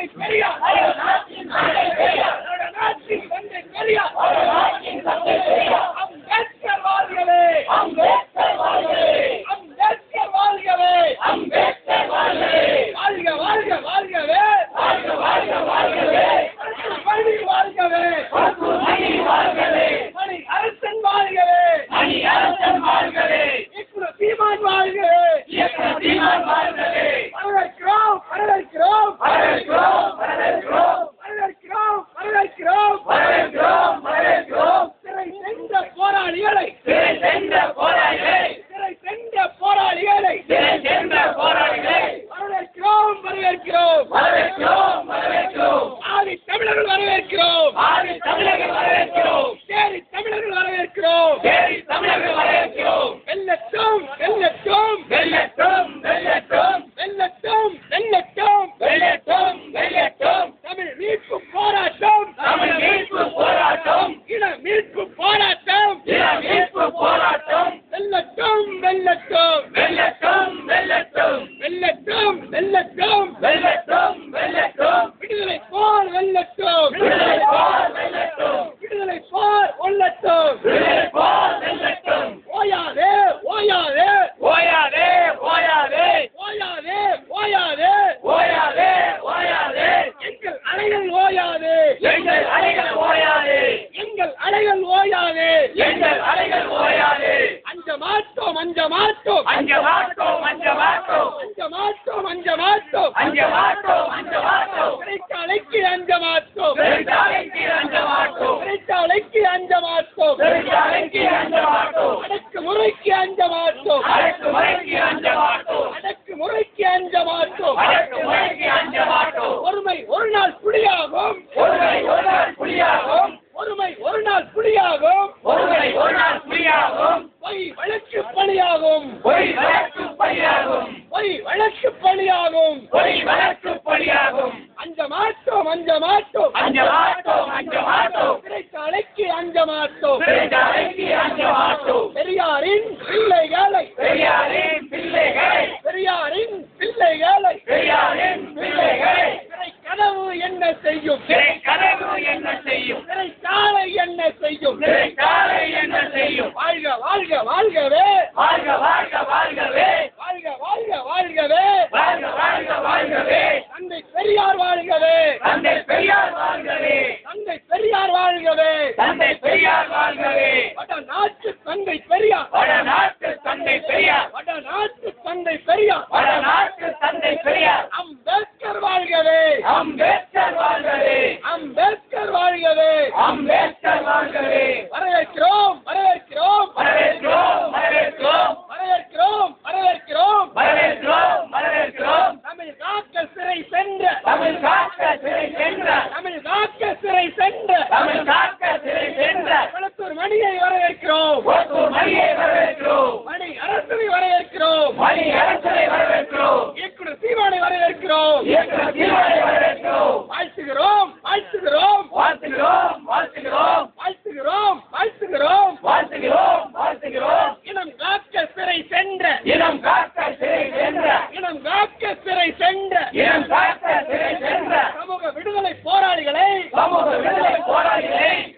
¡Bandería! ¡Ahora nazi! ¡Bandería! ¡Ahora nazi! ¡Bandería! ¡Ahora nazi! வரவேற்கிறோம். வரவேற்கிறோம் வரவேற்கிறோம். வரவேற்கிறோம் வரவேற்கிறோம். வரவேற்கிறோம் வரவேற்கிறோம். சிறை சென்ற போராளிகளை. சிறை சென்ற போராளிகளை. சிறை சென்ற போராளிகளை. சிறை சென்ற போராளிகளை. வரவேற்கிறோம் வரவேற்கிறோம். வரவேற்கிறோம் வரவேற்கிறோம். ஆதி தமிழர்கள் வரவேற்கிறோம். ஆதி தமிழர்கள் வெல்லட்டும் விடுதலை போர் வெல்லட்டும் விடுதலை போர் வெல்லட்டும் ஓயாதே ஓயாதே. ஓயாதே ஓயாதே. ஓயாதே ஓயாதே. ஓயாதே ஓயாதே. எங்கள் அலைகள் ஓயாதே. எங்கள் அலைகள் ஓயாதே. எங்கள் அலைகள் ஓயாதே. எங்கள் அலைகள் ஓயாதே. அஞ்ச மாட்டோம் அஞ்ச மாட்டோம் அஞ்ச மாட்டோம் அஞ்ச மாட்டோம் அஞ்ச மாட்டோம் அஞ்ச மாட்டோம் அஞ்ச மாட்டோம் அஞ்ச மாட்டோம் சிறைச்சாலைக்கு அஞ்ச மாட்டோம். பெருஞ்சாலைக்கு அஞ்ச மாட்டோம். சிறைச்சாலைக்கு அஞ்ச மாட்டோம். பெருஞ்சாலைக்கு அஞ்ச மாட்டோம். அடக்கு முறைக்கு அஞ்ச மாட்டோம். அடக்கு முறைக்கு அஞ்ச மாட்டோம் அடக்கு முறைக்கு அஞ்ச மாட்டோம் அடக்கு முறைக்கு அஞ்ச மாட்டோம் ஒருமை ஒரு நாள் புலியாகும் ஒருமை ஒரு நாள் புலியாகும் ஒருமை ஒரு நாள் புலியாகும் ஒருமை ஒரு நாள் புலியாகும் பொய் வழக்கு பலியாகும் பொய் வழக்கு பலியாகும் பொய் வழக்கு பலியாகும் பொய் வழக்கு பலியாகும் அஞ்ச மாட்டோம் அஞ்ச மாட்டோம் அஞ்ச மாட்டோம் அஞ்ச மாட்டோம் சிறைச்சாலைக்கு அஞ்ச மாட்டோம் பெருஞ்சாலைக்கு அஞ்ச மாட்டோம் பெரியாரின் பிள்ளைகளை. பெரியாரின் பிள்ளைகளை. பெரியாரின் பிள்ளைகளை. பெரியாரின் பிள்ளைகளை. சிறை கனவு என்ன செய்யும்? சிறை கனவு என்ன செய்யும்? சிறைச்சாலை என்ன செய்யும்? காலை என்ன செய்யும்? வாழ்க வாழ்க வாழ்கவே. வாழ்க வாழ்க வாழ்கவே வாழ்க வாழ்க வாழ்கவே வாழ்க வாழ்க வாழ்கவே தந்தை பெரியார் வாழ்கவே தந்தை பெரியார் வாழ்கவே தந்தை பெரியார் வாழ்கவே தந்தை பெரியார் வாழ்கவே வட நாட்டு தந்தை பெரியார் வட நாட்டு தந்தை பெரியார். வட நாட்டு தந்தை பெரியார். வட நாட்டு தந்தை பெரியார். அம்பேத்கர் வாழ்கவே. அம்பேத்கர் வாழ்கவே. அம்பேத்கர் வாழ்கவே. அம்பேத்கர் வாழ்கவே. வரவேற்கிறோம் வரவேற்கிறோம். வரவேற்கிறோம் வரவேற்கிறோம். வரவேற்கிறோம் வரவேற்கிறோம். வரவேற்கிறோம் வரவேற்கிறோம். தமிழ் காக்க சிறை சென்ற. தமிழ் காக்க சிறை சென்ற. தமிழ் காக்க சிறை சென்ற. தமிழ் காக்க சிறை சென்ற. மணியை வரவேற்கிறோம் ஓத்தூர் மணியை வரவேற்கிறோம் மணி அரசனை வரவேற்கிறோம் மணி அரசரை வரவேற்கிறோம் இயக்குனர் வாழ்த்துகிறோம். வாழ்த்துகிறோம். வாழ்த்துகிறோம். வாழ்த்துகிறோம். வாழ்த்துகிறோம். வாழ்த்துகிறோம் வாழ்த்துகிறோம் வாழ்த்துகிறோம் வாழ்த்துகிறோம் இனம் காக்க சிறை சென்ற. இனம் காக்க சிறை சென்ற. இனம் காக்க சிறை சென்ற இனம் காக்க சிறை சென்ற சமூக விடுதலை போராளிகளை சமூக விடுதலை போராளிகளை.